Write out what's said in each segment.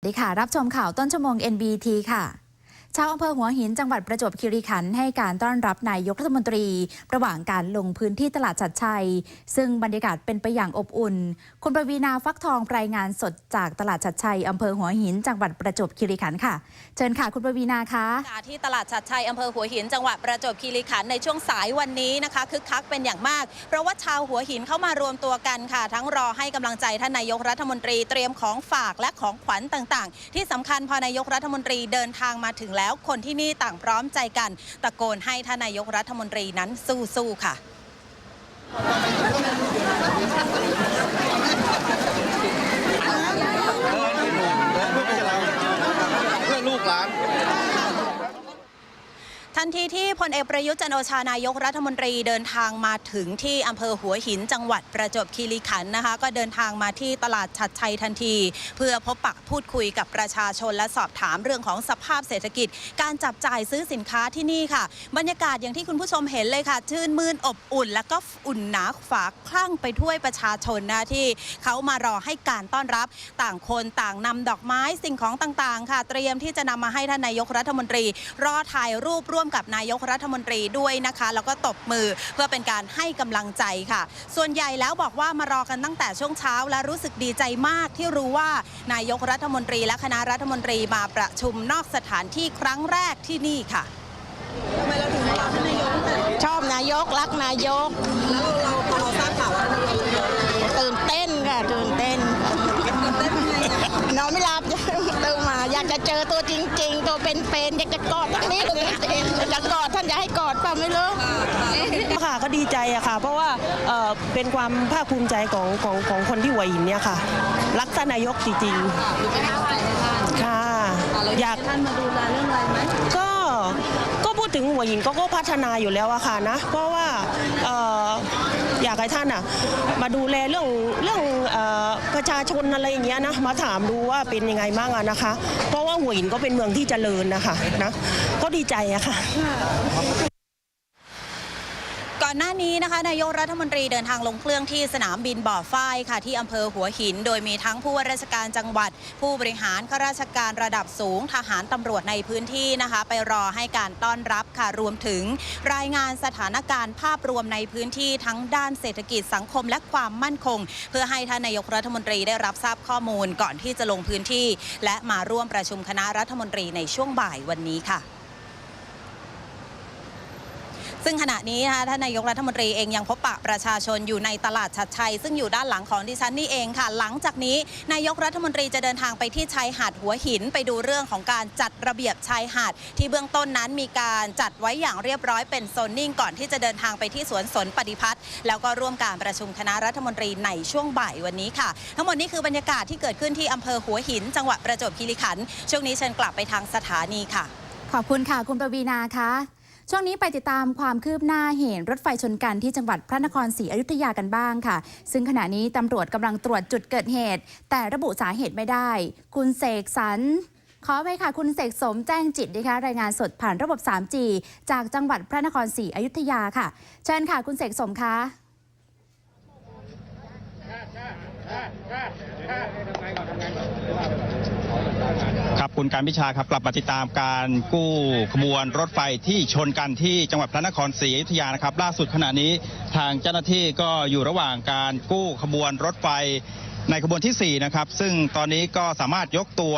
สวัสดีค่ะ รับชมข่าวต้นชั่วโมง NBT ค่ะ ชาวอำเภอหัวหินจังหวัดประจวบคีรีขันธ์ให้การต้อนรับนายกรัฐมนตรี ระหว่างการลงพื้นที่ตลาดชัดชัย ซึ่งบรรยากาศเป็นไปอย่างอบอุ่น คุณประวีนาฟักทองรายงานสดจากตลาดชัดชัยอำเภอหัวหินจังหวัดประจวบคีรีขันธ์ค่ะ เชิญค่ะคุณประวีนาคะที่ตลาดชัดชัยอำเภอหัวหินจังหวัดประจวบคีรีขันธ์ในช่วงสายวันนี้นะคะคึกคักเป็นอย่างมาก เพราะว่าชาวหัวหินเข้ามารวมตัวกันค่ะ ทั้งรอให้กำลังใจท่านนายกรัฐมนตรีเตรียมของฝากและของขวัญต่าง ๆ ที่สำคัญพอนายกรัฐมนตรีเดินทางมาถึงแล้วคนที่นี่ต่างพร้อมใจกันตะโกนให้ท่านนายกรัฐมนตรีนั้นสู้ๆค่ะเพื่อลูกหลานทันทีที่พ ลเอกประยุทธ์จันโอชานายกรัฐมนตรีเดินทางมาถึงที่อำเภอหัวหินจังหวัดประจวบคีรีขันธ์นะคะ ก็เดินทางมาที่ตลาดชัดชัยทันที เพื่อพบปะพูดคุยกับประชาชนและสอบถามเรื่องของสภาพเศรษฐกิจ การจับจ่ายซื้อสินค้าที่นี่ค่ะ บรรยากาศอย่างที่คุณผู้ชมเห็นเลยค่ะ ชื่นมื่นอบอุ่น แล้วก็อุ่นหนาฝากคลั่งไปทั่วประชาชนนะที่เขามารอให้การต้อนรับต่างคนต่างนำดอกไม้สิ่งของต่างๆ ค่ะ เตรียมที่จะนำมาให้ท่านนายกรัฐมนตรี รอถ่ายรูปร่วมกับนายกรัฐมนตรีด้วยนะคะ แล้วก็ตบมือเพื่อเป็นการให้กำลังใจค่ะ ส่วนใหญ่แล้วบอกว่ามารอกันตั้งแต่ช่วงเช้า และรู้สึกดีใจมากที่รู้ว่านายกรัฐมนตรีและคณะรัฐมนตรีมาประชุมนอกสถานที่ครั้งแรกที่นี่ค่ะชอบนายกรักนายกแล้วเรา อยากจะเจอตัวจริง ๆ ตัวเป็นๆอยากจะกอดทั้งนี้เลยอยากจะกอดท่านอยากให้กอดเปล่าไม่รู้ค่ะก็ดีใจอะค่ะ เพราะว่าเอ่อเป็นความภาคภูมิใจของของของคนที่หัวหินเนี่ยค่ะ รักท่านนายกจริงๆค่ะอยากท่านมาดูแลเรื่องอะไรไหมก็ก็พูดถึงหัวหินก็ก็พัฒนาอยู่แล้วอะค่ะนะ เพราะว่าเอยากให้ท่านอะมาดูแลเรื่องเรื่องอประชาชนอะไรอย่างเงี้ยนะมาถามดูว่าเป็นยังไงบ้างอะนะคะ เพราะว่าหัวหินก็เป็นเมืองที่เจริญนะคะนะก็ดีใจอะค่ะ ก่อนหน้านี้นะคะนายกรัฐมนตรีเดินทางลงเครื่องที่สนามบินบ่อฝ้ายค่ะที่อำเภอหัวหิน โดยมีทั้งผู้ว่าราชการจังหวัด ผู้บริหารข้าราชการระดับสูง ทหารตำรวจในพื้นที่นะคะ ไปรอให้การต้อนรับค่ะรวมถึง รายงานสถานการณ์ภาพรวมในพื้นที่ทั้งด้านเศรษฐกิจสังคมและความมั่นคง เพื่อให้ท่านนายกรัฐมนตรีได้รับทราบข้อมูลก่อนที่จะลงพื้นที่ และมาร่วมประชุมคณะรัฐมนตรีในช่วงบ่ายวันนี้ค่ะ ซึ่งขณะนี้นะคะท่านนายกรัฐมนตรีเองยังพบปะประชาชนอยู่ในตลาดชัดชัย ซึ่งอยู่ด้านหลังของดิฉันนี่เองค่ะ หลังจากนี้นายกรัฐมนตรีจะเดินทางไปที่ชายหาดหัวหิน ไปดูเรื่องของการจัดระเบียบชายหาด ที่เบื้องต้นนั้นมีการจัดไว้อย่างเรียบร้อยเป็นโซนนิ่งก่อนที่จะเดินทางไปที่สวนสนปฏิพัฒน์แล้วก็ร่วมการประชุมคณะรัฐมนตรีในช่วงบ่ายวันนี้ค่ะ ทั้งหมดนี้คือบรรยากาศที่เกิดขึ้นที่อำเภอหัวหิน จังหวัดประจวบคีรีขันธ์ช่วงนี้เชิญกลับไปทางสถานีค่ะ ขอบคุณค่ะคุณประวีนาค่ะ ช่วงนี้ไปติดตามความคืบหน้าเหตุรถไฟชนกันที่จังหวัดพระนครศรีอยุธยากันบ้างค่ะ ซึ่งขณะนี้ตำรวจกำลังตรวจจุดเกิดเหตุ แต่ระบุสาเหตุไม่ได้ คุณเสกสรรขอไปค่ะ คุณเสกสมแจ้งจิตนะคะรายงานสดผ่านระบบ 3G จากจังหวัดพระนครศรีอยุธยาค่ะ เชิญค่ะ คุณเสกสมคะ ครับคุณการพิชาครับกลับมาติดตามการกู้ขบวนรถไฟที่ชนกันที่จังหวัดพระนครศรีอยุธยานะครับ ล่าสุดขณะนี้ทางเจ้าหน้าที่ก็อยู่ระหว่างการกู้ขบวนรถไฟ ขบวนที่4นะครับซึ่งตอนนี้ก็สามารถยกตัว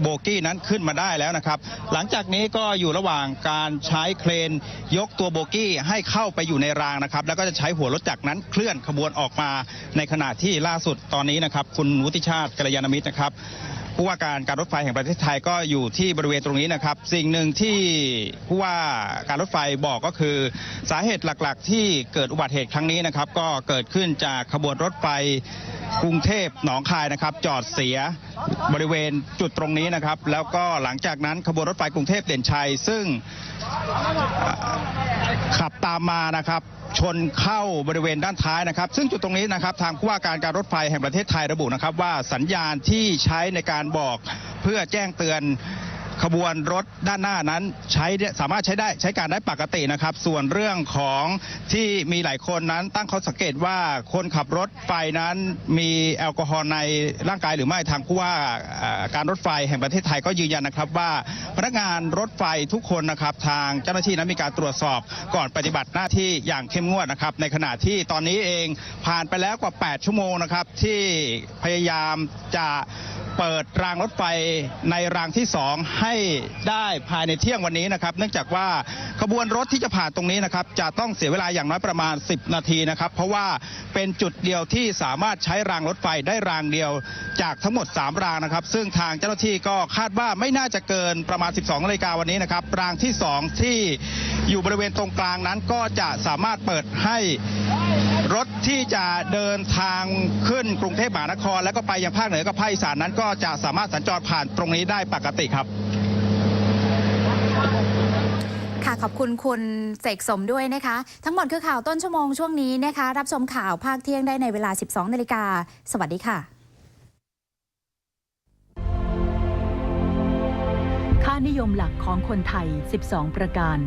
โบกี้นั้นขึ้นมาได้แล้วนะครับ หลังจากนี้ก็อยู่ระหว่างการใช้เครนยกตัวโบกี้ให้เข้าไปอยู่ในรางนะครับ แล้วก็จะใช้หัวรถจักรนั้นเคลื่อนขบวนออกมาในขณะที่ล่าสุดตอนนี้นะครับ คุณวุฒิชาติกัลยาณมิตรนะครับผู้ว่าการการรถไฟแห่งประเทศไทยก็อยู่ที่บริเวณตรงนี้นะครับ สิ่งหนึ่งที่ผู้ว่าการรถไฟบอกก็คือ สาเหตุหลักๆ ที่เกิดอุบัติเหตุครั้งนี้นะครับ ก็เกิดขึ้นจากขบวนรถไฟ กรุงเทพหนองคายนะครับจอดเสียบริเวณจุดตรงนี้นะครับ แล้วก็หลังจากนั้นขบวนรถไฟกรุงเทพเด่นชัย ซึ่งขับตามมานะครับชนเข้าบริเวณด้านท้ายนะครับ ซึ่งจุดตรงนี้นะครับทางผู้ว่าการการรถไฟแห่งประเทศไทยระบุนะครับ ว่าสัญญาณที่ใช้ในการบอกเพื่อแจ้งเตือน ขบวนรถด้านหน้านั้นใช้สามารถใช้ได้ใช้การได้ปกตินะครับ ส่วนเรื่องของที่มีหลายคนนั้นตั้งข้อสังเกตว่าคนขับรถไฟนั้นมีแอลกอฮอล์ในร่างกายหรือไม่ทางผู้ว่าการรถไฟแห่งประเทศไทยก็ยืนยันนะครับว่าพนักงานรถไฟทุกคนนะครับ ทางเจ้าหน้าที่นั้นมีการตรวจสอบก่อนปฏิบัติหน้าที่อย่างเข้มงวดนะครับ ในขณะที่ตอนนี้เองผ่านไปแล้วกว่า 8 ชั่วโมงนะครับที่พยายามจะ เปิดรางรถไฟในรางที่2ให้ได้ภายในเที่ยงวันนี้นะครับ เนื่องจากว่าขบวนรถที่จะผ่านตรงนี้นะครับ จะต้องเสียเวลาอย่างน้อยประมาณ 10 นาทีนะครับ เพราะว่าเป็นจุดเดียวที่สามารถใช้รางรถไฟได้รางเดียวจากทั้งหมด 3 รางนะครับ ซึ่งทางเจ้าหน้าที่ก็คาดว่าไม่น่าจะเกินประมาณ 12นาฬิกาวันนี้นะครับ รางที่ 2 ที่อยู่บริเวณตรงกลางนั้นก็จะสามารถเปิดให้ รถที่จะเดินทางขึ้นกรุงเทพมหานครแล้วก็ไปยังภาคเหนือกับภาคอีสานนั้นก็จะสามารถสัญจรผ่านตรงนี้ได้ปกติครับค่ะขอบคุณคุณเสกสมด้วยนะคะ ทั้งหมดคือข่าวต้นชั่วโมงช่วงนี้นะคะ รับชมข่าวภาคเที่ยงได้ในเวลา 12นาฬิกาสวัสดีค่ะ ค่านิยมหลักของคนไทย 12 ประการ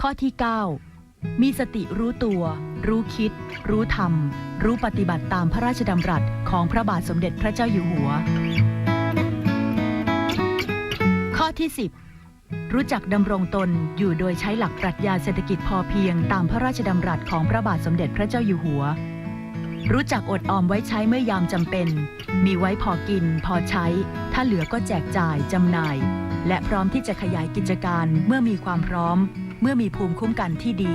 ข้อที่ 9 มีสติรู้ตัว รู้คิด รู้ทำรู้ปฏิบัติตามพระราชดำรัสของพระบาทสมเด็จพระเจ้าอยู่หัว ข้อที่ 10 รู้จักดำรงตนอยู่โดยใช้หลักปรัชญาเศรษฐกิจพอเพียงตามพระราชดำรัสของพระบาทสมเด็จพระเจ้าอยู่หัว รู้จักอดออมไว้ใช้เมื่อยามจำเป็น มีไว้พอกิน พอใช้ ถ้าเหลือก็แจกจ่ายจำหน่าย และพร้อมที่จะขยายกิจการเมื่อมีความพร้อม เมื่อมีภูมิคุ้มกันที่ดี